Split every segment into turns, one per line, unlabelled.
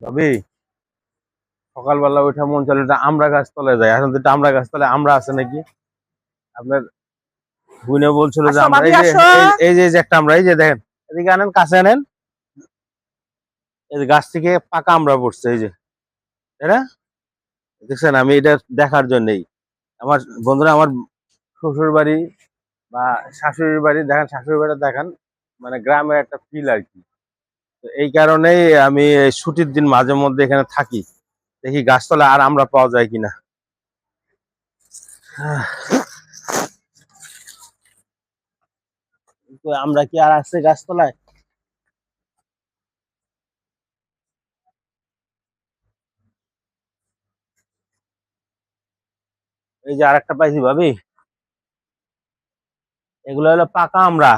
ভাবি সকালবেলা ওইটা মন চলে এটা আমরা গাছ তলায় যায় এখন তো আমরা গাছ তলায় আমরা আছে নাকি? আপনার বুনে বলছিল যে আমরা এই যে এই- এই যে একটা আমরা এই যে দেখেন এদিকে আনেন কাছে আনেন। এই যে গাছ থেকে পাকা আমরা পড়ছে এই যে। তাই না? দেখছেন আমি এটা দেখার জন্যই। আমার বন্ধুরা আমার শ্বশুর বাড়ি বা শাশুড়ির বাড়ি দেখেন শাশুড়ির বাড়ি দেখেন মানে গ্রামের একটা ফিল আর কি। এই কারণেই আমি ছুটির দিন মাঝে মধ্যে এখানে থাকি। দেখি গাছতলা আর আমরা পাওয়া যায় কিনা। আমরা কি আর আছে গাছতলায়? এই যে আরেকটা পাইছি ভাবি। এগুলো হলো পাকা আমরা।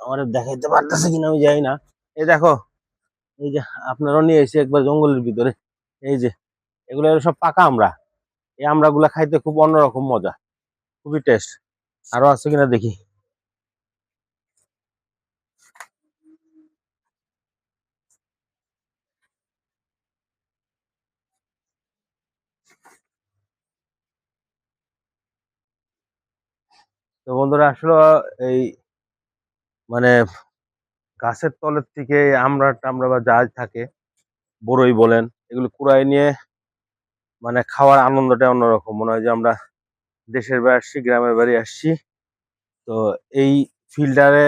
আমার দেখাইতে পারতেছে কিনা আমি জানি না। এই দেখো, এই যে আপনারাও নিয়ে এসে একবার জঙ্গলের ভিতরে, এই যে, এগুলো সব পাকা আমরা। এই আমরা গুলা খাইতে খুব অন্যরকম মজা, খুবই টেস্ট আরও আছে কিনা দেখি। তো বন্ধুরা, আসলে এই মানে গাছের তলের থেকে আমরা টামড়া বা যা থাকে, বড়ই বলেন, এগুলো কুড়াই নিয়ে মানে খাওয়ার আনন্দটা অন্যরকম। মনে হয় যে আমরা দেশের বাড়ি আসছি, গ্রামের বাড়ি আসছি, তো এই ফিল্ডারে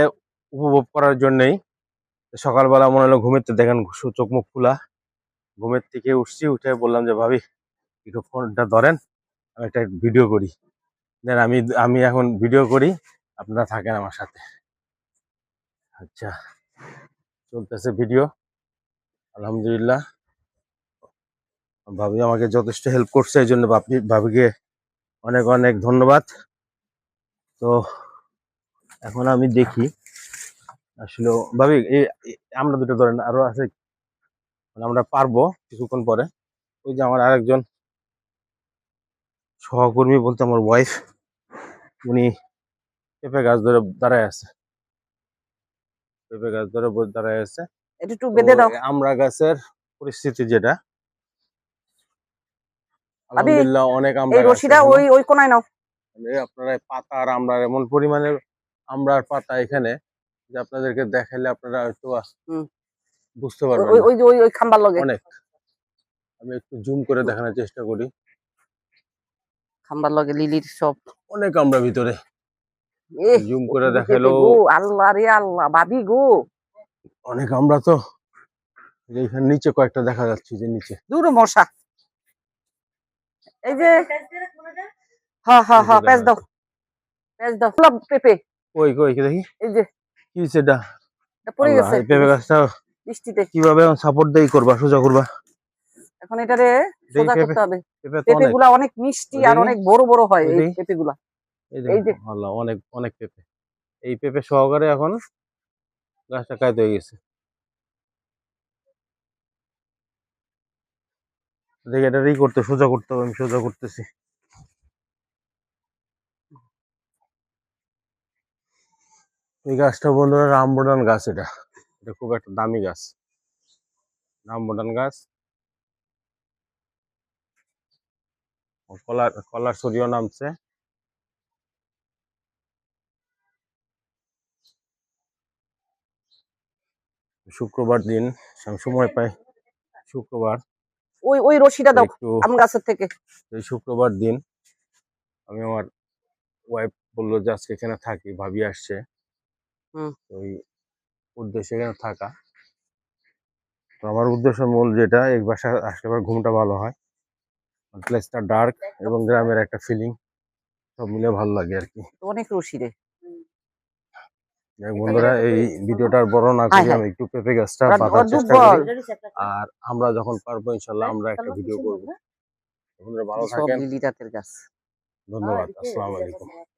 উপভোগ করার জন্যেই সকালবেলা মনে হলো ঘুমের থেকে দেখেন চোখ মুখ খোলা। ঘুমের থেকে উঠছি, উঠে বললাম যে, ভাবি একটু ফোনটা ধরেন, আমি একটা ভিডিও করি। দেন আমি আমি এখন ভিডিও করি, আপনারা থাকেন আমার সাথে। আচ্ছা চলতেছে ভিডিও আলহামদুলিল্লাহ। ভাবি আমাকে যথেষ্ট হেল্প করছে, এই জন্য ভাবি, ভাবিকে অনেক অনেক ধন্যবাদ। তো এখন আমি দেখি, আসলে ভাবি এই আমরা দুটো ধরেন, আরও আছে মানে আমরা পারব কিছুক্ষণ পরে। ওই যে আমার আরেকজন সহকর্মী বলতে আমার ওয়াইফ উনি পেঁপে গাছ ধরে দাঁড়ায় আছে। পেঁপে গাছ ধরে দাঁড়ায় আছে।
একটু বেঁধে দাও।
আমরা গাছের পরিস্থিতি যেটা আলহামদুলিল্লাহ অনেক আমরা
এই রশিটা ওই ওই কোনায় নাও।
আপনারা পাতা আর আমরা এমন পরিমাণে আমরার পাতা এখানে যে আপনাদেরকে দেখাইলে আপনারা হয়তো বুঝতে পারবেন
ওই ওই ওই ওই খাম্বার লগে।
অনেক। আমি একটু জুম করে দেখানোর চেষ্টা করি।
খাম্বার লগে লিলির সব।
অনেক আমরা ভিতরে। জুম করে
গো? আল্লাহ রে আল্লাহ ভাবি গো।
অনেক আমরা তো নিচে কয়েকটা দেখা যাচ্ছে যে নিচে।
দূর মশা। এই যে হা হা হা পেঁচ দাও। পেঁচ দাও। ফুল পেঁপে।
কই কই কি দেখি?
এই যে।
কি হয়েছে এটা?
এটা পড়ে
আল্লাহ,
গেছে।
পেঁপে গাছটা
বৃষ্টিতে।
কীভাবে সাপোর্ট দেই করবা সোজা করবা?
এখন এটারে সোজা করতে হবে।
পেঁপে
গুলা অনেক। মিষ্টি আর অনেক বড় বড় হয় এই। পেঁপে গুলা
এই
যে।
আল্লাহ অনেক অনেক পেঁপে। এই পেঁপে সহকারে এখন গাছটা কায়দ হয়ে গেছে। দেখি এটা ই করতে সোজা করতে হবে আমি সোজা করতেছি। এই গাছটা বন্ধুরা রামবুটান গাছ এটা। এটা খুব একটা দামি গাছ। রামবুটান গাছ। কলার কলার সরিয়ে নামছে। শুক্রবার দিন আমি সময় পাই। শুক্রবার।
ওই ওই রশিটা দাও আম গাছের থেকে।
এই শুক্রবার দিন আমি আমার ওয়াইফ বলল যে আজকে এখানে থাকি ভাবি আসছে।
হুম।
ওই উদ্দেশ্যে এখানে থাকা। তো আমার উদ্দেশ্য মূল যেটা এই বাসা আসলে ঘুমটা ভালো হয়। প্লেসটা ডার্ক এবং গ্রামের একটা ফিলিং সব মিলে ভালো লাগে আর কি।
অনেক রশি রে।
বন্ধুরা এই ভিডিওটার বর্ণনা বড় না
হায়
করি আমি একটু পেঁপে গাছটা
পাতার
চেষ্টা করি। আর আমরা যখন পারব ইনশাল্লাহ আমরা একটা ভিডিও করব। বন্ধুরা। ভালো থাকেন। ধন্যবাদ আসসালামু আলাইকুম।